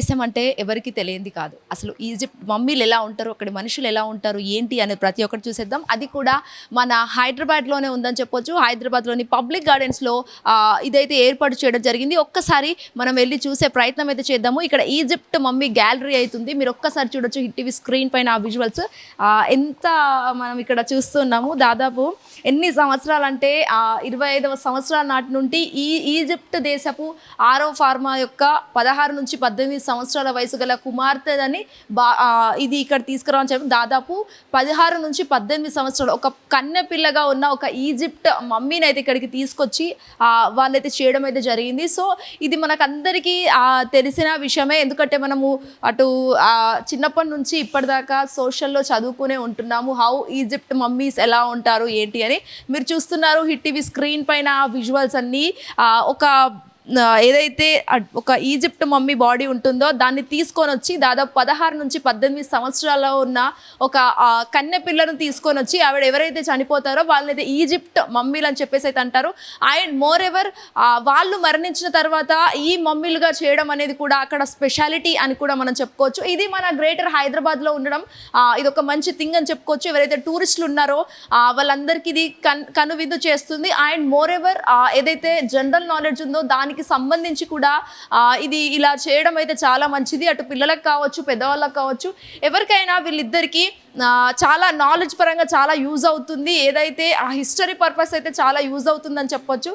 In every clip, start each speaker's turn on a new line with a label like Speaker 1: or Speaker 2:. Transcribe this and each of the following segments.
Speaker 1: దేశం అంటే ఎవరికి తెలియంది కాదు. అసలు ఈజిప్ట్ మమ్మీలు ఎలా ఉంటారు అక్కడ మనుషులు ఎలా ఉంటారు ఏంటి అనేది ప్రతి ఒక్కటి చూసేద్దాం. అది కూడా మన హైదరాబాద్లోనే ఉందని చెప్పొచ్చు. హైదరాబాద్లోని పబ్లిక్ గార్డెన్స్లో ఇదైతే ఏర్పాటు చేయడం జరిగింది. ఒక్కసారి మనం వెళ్ళి చూసే ప్రయత్నం అయితే చేద్దాము. ఇక్కడ ఈజిప్ట్ మమ్మీ గ్యాలరీ అవుతుంది. మీరు ఒక్కసారి చూడొచ్చు హిట్ టీవీ స్క్రీన్ పైన ఆ విజువల్స్. ఎంత మనం ఇక్కడ చూస్తున్నాము దాదాపు ఎన్ని సంవత్సరాలు అంటే ఇరవై ఐదవ సంవత్సరాల నాటి నుండి ఈ ఈజిప్ట్ దేశపు ఆరో ఫార్మా యొక్క పదహారు నుంచి పద్దెనిమిది సంవత్సరాల వయసు గల కుమార్తెదని బా ఇది ఇక్కడ తీసుకురావని చెప్పి దాదాపు పదహారు నుంచి పద్దెనిమిది సంవత్సరాలు ఒక కన్నె పిల్లగా ఉన్న ఒక ఈజిప్ట్ మమ్మీని అయితే ఇక్కడికి తీసుకొచ్చి వాళ్ళైతే చేయడం అయితే జరిగింది. సో ఇది మనకందరికీ తెలిసిన విషయమే. ఎందుకంటే మనము అటు చిన్నప్పటి నుంచి ఇప్పటిదాకా సోషల్లో చదువుకునే ఉంటున్నాము. హౌ ఈజిప్ట్ మమ్మీస్ ఎలా ఉంటారు ఏంటి అని మీరు చూస్తున్నారు. హిట్ టీవీ స్క్రీన్ పైన విజువల్స్ అన్నీ ఒక ఏదైతే ఒక ఈజిప్ట్ మమ్మీ బాడీ ఉంటుందో దాన్ని తీసుకొని వచ్చి దాదాపు పదహారు నుంచి పద్దెనిమిది సంవత్సరాల్లో ఉన్న ఒక ఆ, కన్నె పిల్లను తీసుకొని వచ్చి ఆవిడ ఎవరైతే చనిపోతారో వాళ్ళనైతే ఈజిప్ట్ మమ్మీలు అని చెప్పేసి అయితే అంటారు. అండ్ మోర్ ఎవర్ వాళ్ళు మరణించిన తర్వాత ఈ మమ్మీలుగా చేయడం అనేది కూడా అక్కడ స్పెషాలిటీ అని కూడా మనం చెప్పుకోవచ్చు. ఇది మన గ్రేటర్ హైదరాబాద్లో ఉండడం ఇది ఒక మంచి థింగ్ అని చెప్పుకోవచ్చు. ఎవరైతే టూరిస్టులు ఉన్నారో వాళ్ళందరికీ ఇది కన్ కనువిందు చేస్తుంది. అండ్ మోర్ ఎవర్ ఏదైతే జనరల్ నాలెడ్జ్ ఉందో దానికి సంబంధించి కూడా ఇది ఇలా చేయడం అయితే చాలా మంచిది. అటు పిల్లలకు కావచ్చు పెద్దవాళ్ళకి కావచ్చు ఎవరికైనా వీళ్ళిద్దరికీ చాలా నాలెడ్జ్ పరంగా చాలా యూజ్ అవుతుంది. ఏదైతే ఆ హిస్టరీ పర్పస్ అయితే చాలా యూజ్ అవుతుందని చెప్పొచ్చు.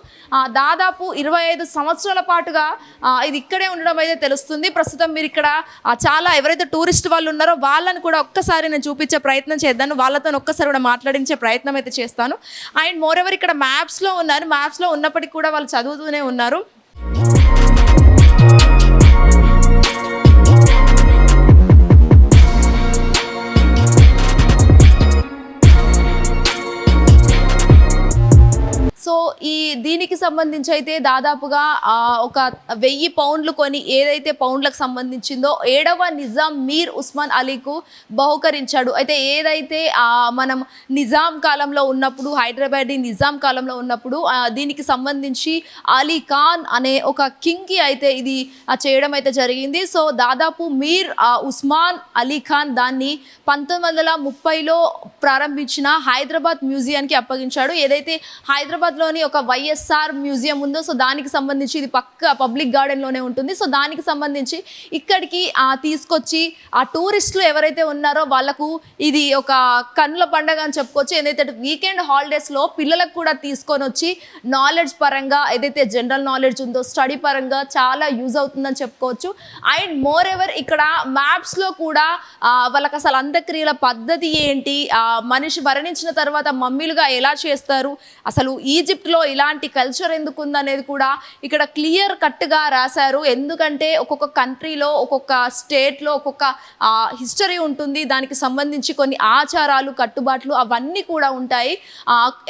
Speaker 1: దాదాపు ఇరవై ఐదు సంవత్సరాల పాటుగా ఇది ఇక్కడే ఉండడం అయితే తెలుస్తుంది. ప్రస్తుతం మీరు ఇక్కడ చాలా ఎవరైతే టూరిస్ట్ వాళ్ళు ఉన్నారో వాళ్ళని కూడా ఒక్కసారి నేను చూపించే ప్రయత్నం చేద్దాను. వాళ్ళతో ఒక్కసారి కూడా మాట్లాడించే ప్రయత్నం అయితే చేస్తాను. అండ్ మోర్ ఎవర్ ఇక్కడ మ్యాప్స్లో ఉన్నారు. మ్యాప్స్లో ఉన్నప్పటికీ కూడా వాళ్ళు చదువుతూనే ఉన్నారు. సో ఈ దీనికి సంబంధించి అయితే దాదాపుగా ఒక వెయ్యి పౌండ్లు కొని ఏదైతే పౌండ్లకు సంబంధించిందో ఏడవ నిజాం మీర్ ఉస్మాన్ అలీకు బహుకరించాడు. అయితే ఏదైతే మనం నిజాం కాలంలో ఉన్నప్పుడు హైదరాబాద్ నిజాం కాలంలో ఉన్నప్పుడు దీనికి సంబంధించి అలీ ఖాన్ అనే ఒక కింగ్కి అయితే ఇది చేయడం అయితే జరిగింది. సో దాదాపు మీర్ ఉస్మాన్ అలీ ఖాన్ దాన్ని పంతొమ్మిది వందల ముప్పైలో ప్రారంభించిన హైదరాబాద్ మ్యూజియానికి అప్పగించాడు. ఏదైతే హైదరాబాద్ హైదరాబాద్లోని ఒక వైఎస్ఆర్ మ్యూజియం ఉందో సో దానికి సంబంధించి ఇది పక్క పబ్లిక్ గార్డెన్లోనే ఉంటుంది. సో దానికి సంబంధించి ఇక్కడికి ఆ తీసుకొచ్చి ఆ టూరిస్టులు ఎవరైతే ఉన్నారో వాళ్ళకు ఇది ఒక కన్నుల పండగ అని చెప్పుకోవచ్చు. ఏదైతే వీకెండ్ హాలిడేస్లో పిల్లలకు కూడా తీసుకొని వచ్చి నాలెడ్జ్ పరంగా ఏదైతే జనరల్ నాలెడ్జ్ ఉందో స్టడీ పరంగా చాలా యూజ్ అవుతుందని చెప్పుకోవచ్చు. అండ్ మోర్ ఎవర్ ఇక్కడ మ్యాప్స్లో కూడా వాళ్ళకి అసలు అంత్యక్రియల పద్ధతి ఏంటి? మనిషి మరణించిన తర్వాత మమ్మీలుగా ఎలా చేస్తారు? అసలు ఈజిప్ట్లో ఇలాంటి కల్చర్ ఎందుకు ఉందనేది కూడా ఇక్కడ క్లియర్ కట్గా రాశారు. ఎందుకంటే ఒక్కొక్క కంట్రీలో ఒక్కొక్క స్టేట్లో ఒక్కొక్క హిస్టరీ ఉంటుంది. దానికి సంబంధించి కొన్ని ఆచారాలు కట్టుబాట్లు అవన్నీ కూడా ఉంటాయి.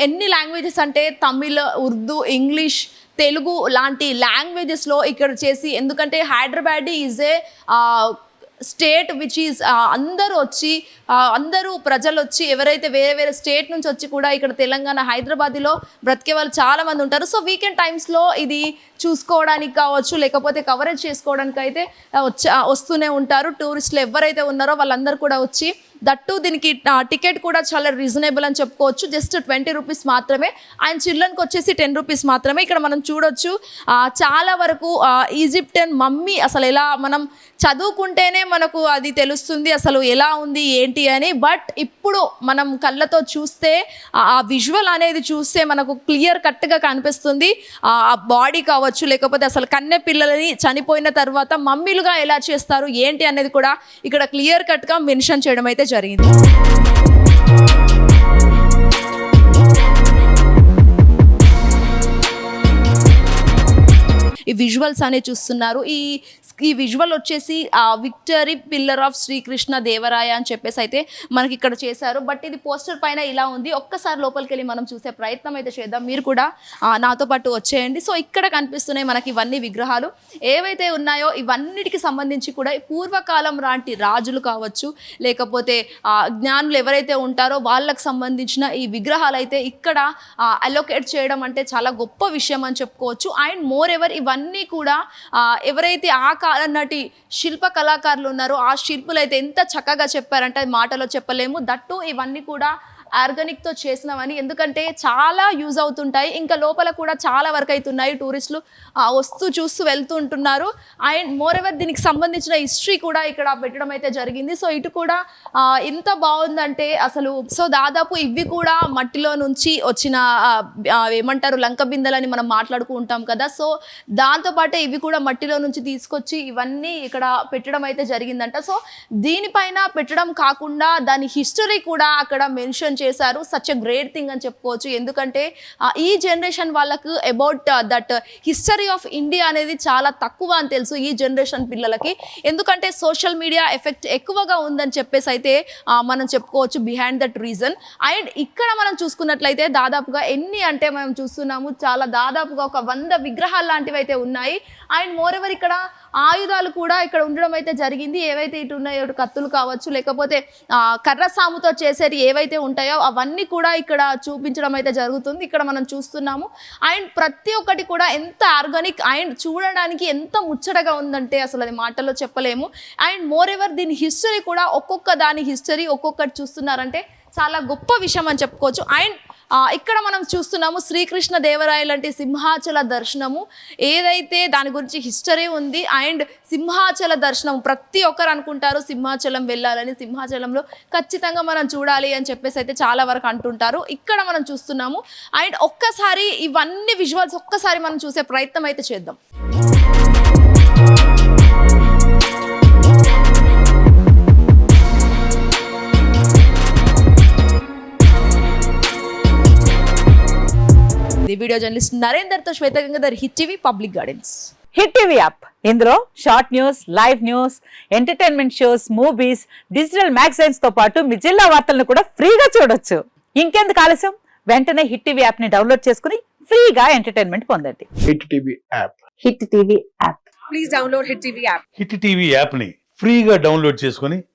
Speaker 1: ఎన్ని లాంగ్వేజెస్ అంటే తమిళ్ ఉర్దూ ఇంగ్లీష్ తెలుగు లాంటి లాంగ్వేజెస్లో ఇక్కడ చేసి ఎందుకంటే Hyderabad is a state which is అందరూ వచ్చి అందరూ ప్రజలు వచ్చి ఎవరైతే వేరే వేరే స్టేట్ నుంచి వచ్చి కూడా ఇక్కడ తెలంగాణ హైదరాబాద్లో బ్రతికే వాళ్ళు చాలామంది ఉంటారు. సో వీకెండ్ టైమ్స్లో ఇది చూసుకోవడానికి కావచ్చు లేకపోతే కవరేజ్ చేసుకోవడానికి అయితే వచ్చి వస్తూనే ఉంటారు. టూరిస్టులు ఎవరైతే ఉన్నారో వాళ్ళందరూ కూడా వచ్చి దట్టు దీనికి టికెట్ కూడా చాలా రీజనబుల్ అని చెప్పుకోవచ్చు. జస్ట్ ట్వంటీ రూపీస్ మాత్రమే. అండ్ చిల్డ్రన్కి వచ్చేసి టెన్ రూపీస్ మాత్రమే. ఇక్కడ మనం చూడొచ్చు చాలా వరకు ఈజిప్టియన్ మమ్మీ అసలు ఎలా మనం చదువుకుంటేనే మనకు అది తెలుస్తుంది అసలు ఎలా ఉంది ఏంటి అని. బట్ ఇప్పుడు మనం కళ్ళతో చూస్తే ఆ విజువల్ అనేది చూస్తే మనకు క్లియర్ కట్గా కనిపిస్తుంది. ఆ బాడీ కావచ్చు లేకపోతే అసలు కన్నె పిల్లలని చనిపోయిన తర్వాత మమ్మీలుగా ఎలా చేస్తారు ఏంటి అనేది కూడా ఇక్కడ క్లియర్ కట్గా మెన్షన్ చేయడం అయితే జరిగింది ఈ విజువల్స్ అనే చూస్తున్నారు. ఈ ఈ విజువల్ వచ్చేసి ఆ victory pillar of Sri Krishna Devaraya అని చెప్పేసి అయితే మనకి ఇక్కడ చేశారు. బట్ ఇది పోస్టర్ పైన ఇలా ఉంది. ఒక్కసారి లోపలికి వెళ్ళి మనం చూసే ప్రయత్నం అయితే చేద్దాం. మీరు కూడా నాతో పాటు వచ్చేయండి. సో ఇక్కడ కనిపిస్తున్నాయి మనకి ఇవన్నీ విగ్రహాలు. ఏవైతే ఉన్నాయో ఇవన్నిటికి సంబంధించి కూడా పూర్వకాలం లాంటి రాజులు కావచ్చు లేకపోతే జ్ఞానులు ఎవరైతే ఉంటారో వాళ్ళకు సంబంధించిన ఈ విగ్రహాలు అయితే ఇక్కడ అలోకేట్ చేయడం అంటే చాలా గొప్ప విషయం అని చెప్పుకోవచ్చు. అండ్ మోర్ ఎవర్ ఇవన్నీ ఇవన్నీ కూడా ఎవరైతే ఆ కాలం నాటి శిల్ప కళాకారులు ఉన్నారో ఆ శిల్పులు అయితే ఎంత చక్కగా చెప్పారంటే అది మాటలో చెప్పలేము. దట్టు ఇవన్నీ కూడా ఆర్గానిక్తో చేసినవని. ఎందుకంటే చాలా యూజ్ అవుతుంటాయి. ఇంకా లోపల కూడా చాలా వరకు అవుతున్నాయి. టూరిస్టులు వస్తూ చూస్తూ వెళ్తూ ఉంటున్నారు అండ్ మోర్ ఎవర్ దీనికి సంబంధించిన హిస్టరీ కూడా ఇక్కడ పెట్టడం అయితే జరిగింది. సో ఇటు కూడా ఎంత బాగుందంటే అసలు సో దాదాపు ఇవి కూడా మట్టిలో నుంచి వచ్చిన ఏమంటారు లంక బిందెలని మనం మాట్లాడుకుంటాం ఉంటాం కదా. సో దాంతోపాటే ఇవి కూడా మట్టిలో నుంచి తీసుకొచ్చి ఇవన్నీ ఇక్కడ పెట్టడం అయితే జరిగిందంట. సో దీనిపైన పెట్టడం కాకుండా దాని హిస్టరీ కూడా అక్కడ మెన్షన్ చేశారు. సచ్ ఎ గ్రేట్ థింగ్ అని చెప్పుకోవచ్చు. ఎందుకంటే ఈ జనరేషన్ వాళ్ళకు about that history of India అనేది చాలా తక్కువ అని తెలుసు ఈ జనరేషన్ పిల్లలకి. ఎందుకంటే సోషల్ మీడియా ఎఫెక్ట్ ఎక్కువగా ఉందని చెప్పేసి అయితే మనం చెప్పుకోవచ్చు బిహైండ్ దట్ రీజన్ అండ్ ఇక్కడ మనం చూసుకున్నట్లయితే దాదాపుగా ఎన్ని అంటే మనం చూస్తున్నాము చాలా దాదాపుగా ఒక వంద విగ్రహాలు లాంటివి అయితే ఉన్నాయి. అండ్ మోర్ ఎవర్ ఇక్కడ ఆయుధాలు కూడా ఇక్కడ ఉండడం అయితే జరిగింది. ఏవైతే ఇటు ఉన్నాయో కత్తులు కావచ్చు లేకపోతే కర్ర సాముతో చేసేవి ఏవైతే ఉంటాయో అవన్నీ కూడా ఇక్కడ చూపించడం అయితే జరుగుతుంది. ఇక్కడ మనం చూస్తున్నాము. అండ్ ప్రతి ఒక్కటి కూడా ఎంత ఆర్గానిక్ అండ్ చూడడానికి ఎంత ముచ్చటగా ఉందంటే అసలు అది మాటల్లో చెప్పలేము. అండ్ మోర్ ఎవర్ దీని హిస్టరీ కూడా ఒక్కొక్క దాని హిస్టరీ ఒక్కొక్కటి చూస్తున్నారంటే చాలా గొప్ప విషయం అని చెప్పుకోవచ్చు. అండ్ ఇక్కడ మనం చూస్తున్నాము శ్రీకృష్ణ దేవరాయ లాంటి సింహాచల దర్శనము. ఏదైతే దాని గురించి హిస్టరీ ఉంది అండ్ సింహాచల దర్శనం ప్రతి ఒక్కరు అనుకుంటారు సింహాచలం వెళ్ళాలని సింహాచలంలో ఖచ్చితంగా మనం చూడాలి అని చెప్పేసి అయితే చాలా వరకు అంటుంటారు. ఇక్కడ మనం చూస్తున్నాము అండ్ ఒక్కసారి ఇవన్నీ విజువల్స్ ఒక్కసారి మనం చూసే ప్రయత్నం అయితే చేద్దాం. Video journalist నరేందర్తో Swetha Gangadhar hit TV public gardens.
Speaker 2: Hit TV app. ఇందులో short news live news entertainment shows movies digital మ్యాగజైన్స్తో పాటు మీ జిల్లా వార్తలను కూడా ఫ్రీగా చూడొచ్చు. ఇంకెందుకు ఆలస్యం? వెంటనే హిట్ టీవీ యాప్ని డౌన్లోడ్ చేసుకుని ఫ్రీగా ఎంటర్టైన్మెంట్ పొందండి.
Speaker 3: Hit TV app.
Speaker 2: Hit TV app.
Speaker 4: Hit TV యాప్ని ఫ్రీగా డౌన్లోడ్ చేసుకొని